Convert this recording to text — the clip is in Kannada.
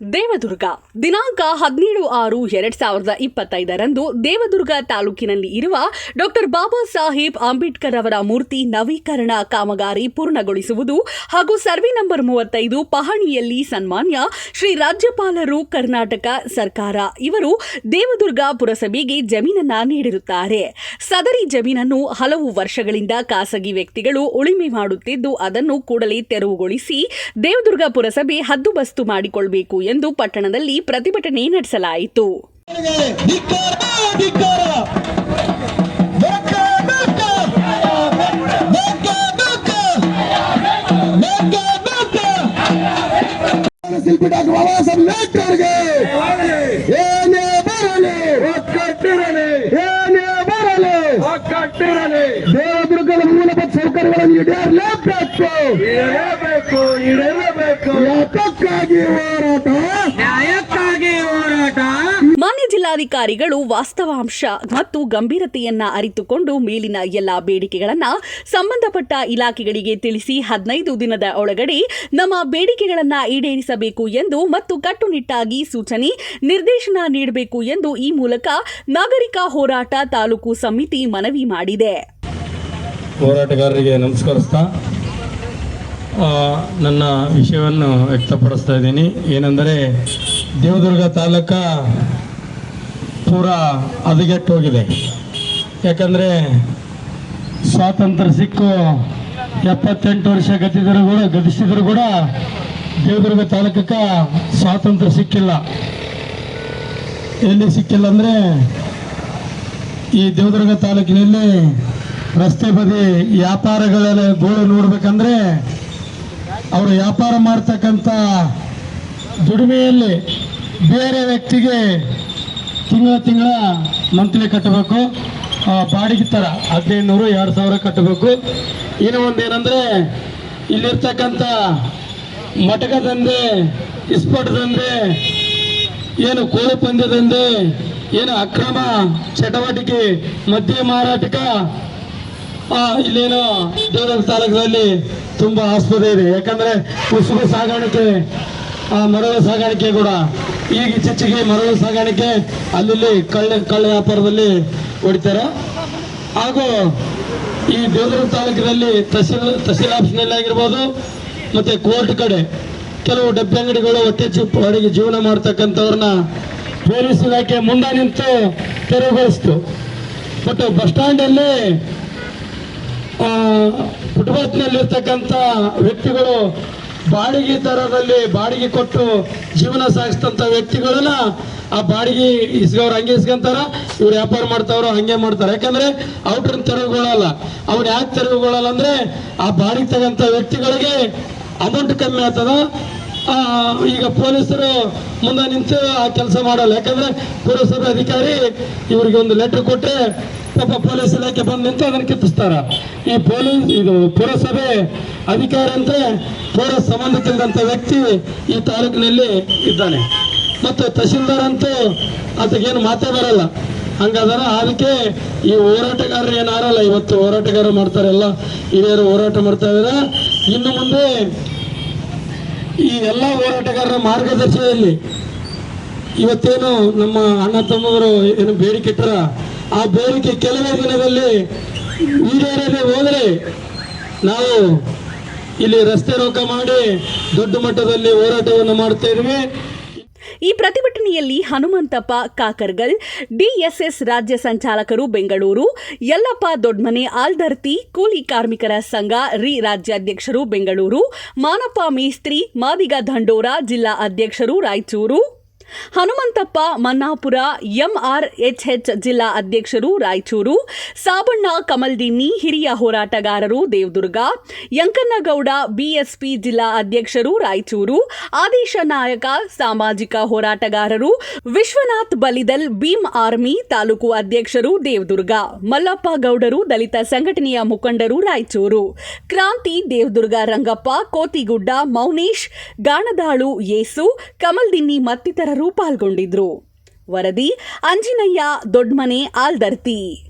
ದೇವದುರ್ಗ, ದಿನಾಂಕ ಹದಿನೇಳು ಆರು ಎರಡ್ ಸಾವಿರದ ಇಪ್ಪತ್ತೈದರಂದು ದೇವದುರ್ಗ ತಾಲೂಕಿನಲ್ಲಿ ಇರುವ ಡಾಕ್ಟರ್ ಬಾಬಾ ಸಾಹೇಬ್ ಅಂಬೇಡ್ಕರ್ ಅವರ ಮೂರ್ತಿ ನವೀಕರಣ ಕಾಮಗಾರಿ ಪೂರ್ಣಗೊಳಿಸುವುದು ಹಾಗೂ ಸರ್ವೆ ನಂಬರ್ ಮೂವತ್ತೈದು ಪಹಣಿಯಲ್ಲಿ ಸನ್ಮಾನ್ಯ ಶ್ರೀ ರಾಜ್ಯಪಾಲರು, ಕರ್ನಾಟಕ ಸರ್ಕಾರ ಇವರು ದೇವದುರ್ಗ ಪುರಸಭೆಗೆ ಜಮೀನನ್ನು ನೀಡಿರುತ್ತಾರೆ. ಸದರಿ ಜಮೀನನ್ನು ಹಲವು ವರ್ಷಗಳಿಂದ ಖಾಸಗಿ ವ್ಯಕ್ತಿಗಳು ಉಳಿಮೆ ಮಾಡುತ್ತಿದ್ದು, ಅದನ್ನು ಕೂಡಲೇ ತೆರವುಗೊಳಿಸಿ ದೇವದುರ್ಗ ಪುರಸಭೆ ಹದ್ದುಬಸ್ತು ಮಾಡಿಕೊಳ್ಳಬೇಕು ಎಂದು ಪಟ್ಟಣದಲ್ಲಿ ಪ್ರತಿಭಟನೆ ನಡೆಸಲಾಯಿತು ಏನೇ ಬರಲಿ ಈಡೇರಲೇಬೇಕು ಇಡಲೇಬೇಕು ಹೋರಾಟ? ನ್ಯಾಯಕ್ಕಾಗಿ ಹೋರಾಟ. ಮಾನ್ಯ ಜಿಲ್ಲಾಧಿಕಾರಿಗಳು ವಾಸ್ತವಾಂಶ ಮತ್ತು ಗಂಭೀರತೆಯನ್ನ ಅರಿತುಕೊಂಡು ಮೇಲಿನ ಎಲ್ಲ ಬೇಡಿಕೆಗಳನ್ನ ಸಂಬಂಧಪಟ್ಟ ಇಲಾಖೆಗಳಿಗೆ ತಿಳಿಸಿ ಹದಿನೈದು ದಿನದ ಒಳಗಡೆ ನಮ್ಮ ಬೇಡಿಕೆಗಳನ್ನ ಈಡೇರಿಸಬೇಕು ಎಂದು ಮತ್ತು ಕಟ್ಟುನಿಟ್ಟಾಗಿ ಸೂಚನೆ ನಿರ್ದೇಶನ ನೀಡಬೇಕು ಎಂದು ಈ ಮೂಲಕ ನಾಗರಿಕ ಹೋರಾಟ ತಾಲೂಕು ಸಮಿತಿ ಮನವಿ ಮಾಡಿದೆ. ಹೋರಾಟಗಾರರಿಗೆ ನಮಸ್ಕರಿಸ್ತಾ ನನ್ನ ವಿಷಯವನ್ನು ವ್ಯಕ್ತಪಡಿಸ್ತಾ ಇದ್ದೀನಿ. ಏನೆಂದರೆ, ದೇವದುರ್ಗ ತಾಲೂಕ ಪೂರ ಹದಗೆಟ್ಟೋಗಿದೆ ಯಾಕಂದರೆ, ಸ್ವಾತಂತ್ರ್ಯ ಸಿಕ್ಕು ಎಪ್ಪತ್ತೆಂಟು ವರ್ಷ ಗತಿದ್ರು ಕೂಡ, ಗತಿಸಿದ್ರು ಕೂಡ ದೇವದುರ್ಗ ತಾಲೂಕಕ್ಕೆ ಸ್ವಾತಂತ್ರ್ಯ ಸಿಕ್ಕಿಲ್ಲ. ಎಲ್ಲಿ ಸಿಕ್ಕಿಲ್ಲ ಅಂದರೆ, ಈ ದೇವದುರ್ಗ ತಾಲೂಕಿನಲ್ಲಿ ರಸ್ತೆ ಬದಿ ವ್ಯಾಪಾರಗಳ ಗೋಳು ನೋಡ್ಬೇಕಂದ್ರೆ ಅವರು ವ್ಯಾಪಾರ ಮಾಡ್ತಕ್ಕಂಥ ದುಡಿಮೆಯಲ್ಲಿ ಬೇರೆ ವ್ಯಕ್ತಿಗೆ ತಿಂಗಳ ತಿಂಗಳ ಮಂತ್ಲಿ ಕಟ್ಟಬೇಕು. ಬಾಡಿಗೆ ಥರ ಹದಿನೈದುನೂರು, ಎರಡು ಸಾವಿರ ಕಟ್ಟಬೇಕು. ಇನ್ನೂ ಒಂದು ಏನಂದರೆ ಇಲ್ಲಿರ್ತಕ್ಕಂಥ ಮಟಕ ದಂಧೆ ಏನು ಕೋಳಿ ಪಂದ್ಯದಂದೆ ಏನು ಅಕ್ರಮ ಚಟುವಟಿಕೆ, ಮದ್ಯ ಮಾರಾಟಕ ಇಲ್ಲೇನೋ ದೇವರ ತಾಲೂಕಿನಲ್ಲಿ ತುಂಬ ಆಸ್ಪತ್ರೆ ಇದೆ. ಯಾಕಂದ್ರೆ ಉಸುಗು ಸಾಗಾಣಿಕೆ, ಆ, ಮರಳು ಸಾಗಾಣಿಕೆ ಕೂಡ. ಈಗ ಇತ್ತೀಚೆಗೆ ಮರಳು ಸಾಗಾಣಿಕೆ ಅಲ್ಲಿ ಕಳ್ಳ ಕಳ್ಳ ವ್ಯಾಪಾರದಲ್ಲಿ ಹೊಡಿತಾರೆ. ಹಾಗೂ ಈ ದೇವದುರ್ಗ ತಾಲೂಕಿನಲ್ಲಿ ತಹಸೀಲ್ ತಹಸೀಲ್ ಆಫೀಸ್ನಲ್ಲಿ ಆಗಿರ್ಬೋದು, ಮತ್ತೆ ಕೋರ್ಟ್ ಕಡೆ ಕೆಲವು ಡಬ್ಬಿ ಅಂಗಡಿಗಳು ಹೊಟ್ಟೆ ಚುಪ್ಪು, ಅಡಿಗೆ ಜೀವನ ಮಾಡ್ತಕ್ಕಂಥವ್ರನ್ನ ಪೊಲೀಸ್ ಇಲಾಖೆ ಮುಂದೆ ನಿಂತು ತೆರವುಗೊಳಿಸ್ತು. ಬಟ್ ಬಸ್ ಸ್ಟ್ಯಾಂಡಲ್ಲಿ ಫುಟ್ಪಾತ್ನಲ್ಲಿರ್ತಕ್ಕಂಥ ವ್ಯಕ್ತಿಗಳು ಬಾಡಿಗೆ ದರದಲ್ಲಿ ಬಾಡಿಗೆ ಕೊಟ್ಟು ಜೀವನ ಸಾಗಿಸ್ತಂಥ ವ್ಯಕ್ತಿಗಳನ್ನ ಆ ಬಾಡಿಗೆ ಇಸ್ಗವ್ರು ಹಂಗೆ ಇಸ್ಕೊಂತಾರ, ಇವ್ರು ವ್ಯಾಪಾರ ಮಾಡ್ತಾವ್ರು ಹಂಗೆ ಮಾಡ್ತಾರೆ. ಯಾಕಂದ್ರೆ ಔಟ್ರನ್ನ ತೆರವುಗೊಳ್ಳಲ್ಲ ಅವ್ರು ಯಾಕೆ ತೆರವುಗೊಳ್ಳಲ್ಲ ಅಂದ್ರೆ ಆ ಬಾಡಿಗೆ ತಗಂತ ವ್ಯಕ್ತಿಗಳಿಗೆ ಅಮೌಂಟ್ ಕಮ್ಮಿ ಆಗ್ತದ. ಈಗ ಪೊಲೀಸರು ಮುಂದೆ ನಿಂತು ಆ ಕೆಲಸ ಮಾಡಲ್ಲ. ಯಾಕಂದ್ರೆ ಪುರಸಭೆ ಅಧಿಕಾರಿ ಇವ್ರಿಗೆ ಒಂದು ಲೆಟರ್ ಕೊಟ್ಟರೆ ಪಾಪ ಪೊಲೀಸ್ ಇಲಾಖೆ ಬಂದು ನಿಂತು ಅದನ್ನು ಕಿತ್ತಿಸ್ತಾರ. ಈ ಪೊಲೀಸ್, ಇದು ಪುರಸಭೆ ಅಧಿಕಾರಿ ಅಂದ್ರೆ ಪೌರ ಸಂಬಂಧಕ್ಕಿಲ್ಲದಂಥ ವ್ಯಕ್ತಿ ಈ ತಾಲೂಕಿನಲ್ಲಿ ಇದ್ದಾನೆ. ಮತ್ತು ತಹಶೀಲ್ದಾರ್ ಅಂತೂ ಅದಕ್ಕೇನು ಮಾತೇ ಬರಲ್ಲ. ಹಂಗಾದ್ರೆ ಅದಕ್ಕೆ ಈ ಹೋರಾಟಗಾರರು ಏನಾರಲ್ಲ, ಇವತ್ತು ಹೋರಾಟಗಾರರು ಮಾಡ್ತಾರೆ ಎಲ್ಲ, ಹಿರಿಯರು ಹೋರಾಟ ಮಾಡ್ತಾ ಇದ್ದಾರೆ ಇನ್ನು ಮುಂದೆ ಈ ಎಲ್ಲ ಹೋರಾಟಗಾರರ ಮಾರ್ಗದರ್ಶನದಲ್ಲಿ ಇವತ್ತೇನು ನಮ್ಮ ಅಣ್ಣ ತಮ್ಮವರು ಏನು ಬೇಡಿಕೆ ಇಟ್ಟರ? ಆ ಬೇಡಿಕೆ ಕೆಲವೇ ದಿನದಲ್ಲಿ ಈಡೇರದೆ ಹೋದರೆ ನಾವು ಇಲ್ಲಿ ರಸ್ತೆ ರೋಕ ಮಾಡಿ ದೊಡ್ಡ ಮಟ್ಟದಲ್ಲಿ ಹೋರಾಟವನ್ನು ಮಾಡ್ತಾ ಇದ್ವಿ ಈ ಪ್ರತಿಭಟನೆಯಲ್ಲಿ ಹನುಮಂತಪ್ಪ, ಕಾಕರ್ಗಲ್, ಡಿಎಸ್ಎಸ್ ರಾಜ್ಯ ಸಂಚಾಲಕರು ಬೆಂಗಳೂರು, ಯಲ್ಲಪ್ಪ ದೊಡ್ಮನೆ ಆಲ್ದರ್ತಿ, ಕೂಲಿ ಕಾರ್ಮಿಕರ ಸಂಘ ರಿ ರಾಜ್ಯಾಧ್ಯಕ್ಷರು ಬೆಂಗಳೂರು, ಮಾನಪ್ಪ ಮೇಸ್ತ್ರಿ, ಮಾದಿಗ ದಂಡೋರ ಜಿಲ್ಲಾ ಅಧ್ಯಕ್ಷರು ರಾಯಚೂರು. ಹನುಮಂತಪ್ಪ, ಮನ್ನಾಪುರ, ಎಂಆರ್ಎಚ್ಎಚ್ ಜಿಲ್ಲಾ ಅಧ್ಯಕ್ಷರು ರಾಯಚೂರು, ಸಾಬಣ್ಣ ಕಮಲ್ದಿನ್ನಿ ಹಿರಿಯ ಹೋರಾಟಗಾರರು ದೇವದುರ್ಗ ಯಂಕನ್ನಗೌಡ ಬಿಎಸ್ಪಿ ಜಿಲ್ಲಾ ಅಧ್ಯಕ್ಷರು ರಾಯಚೂರು, ಆದೇಶ ನಾಯಕ, ಸಾಮಾಜಿಕ ಹೋರಾಟಗಾರರು ವಿಶ್ವನಾಥ್ ಬಲಿದಲ್, ಭೀಮ್ ಆರ್ಮಿ ತಾಲೂಕು ಅಧ್ಯಕ್ಷರು ದೇವದುರ್ಗ, ಮಲ್ಲಪ್ಪ ಗೌಡರು ದಲಿತ ಸಂಘಟನೆಯ ಮುಖಂಡರು ರಾಯಚೂರು, ಕ್ರಾಂತಿ ದೇವದುರ್ಗ ರಂಗಪ್ಪ, ಕೋತಿಗುಡ್ಡ, ಮೌನೇಶ್, ಗಾಣದಾಳು ಯೇಸು ಕಮಲ್ದಿನ್ನಿ ಮತ್ತಿತರರು ಪಾಲ್ಗೊಂಡಿದ್ರು ವರದಿ ಅಂಜಿನಯ್ಯ ದೊಡ್ಮನೆ ಆಲ್ದರ್ತಿ.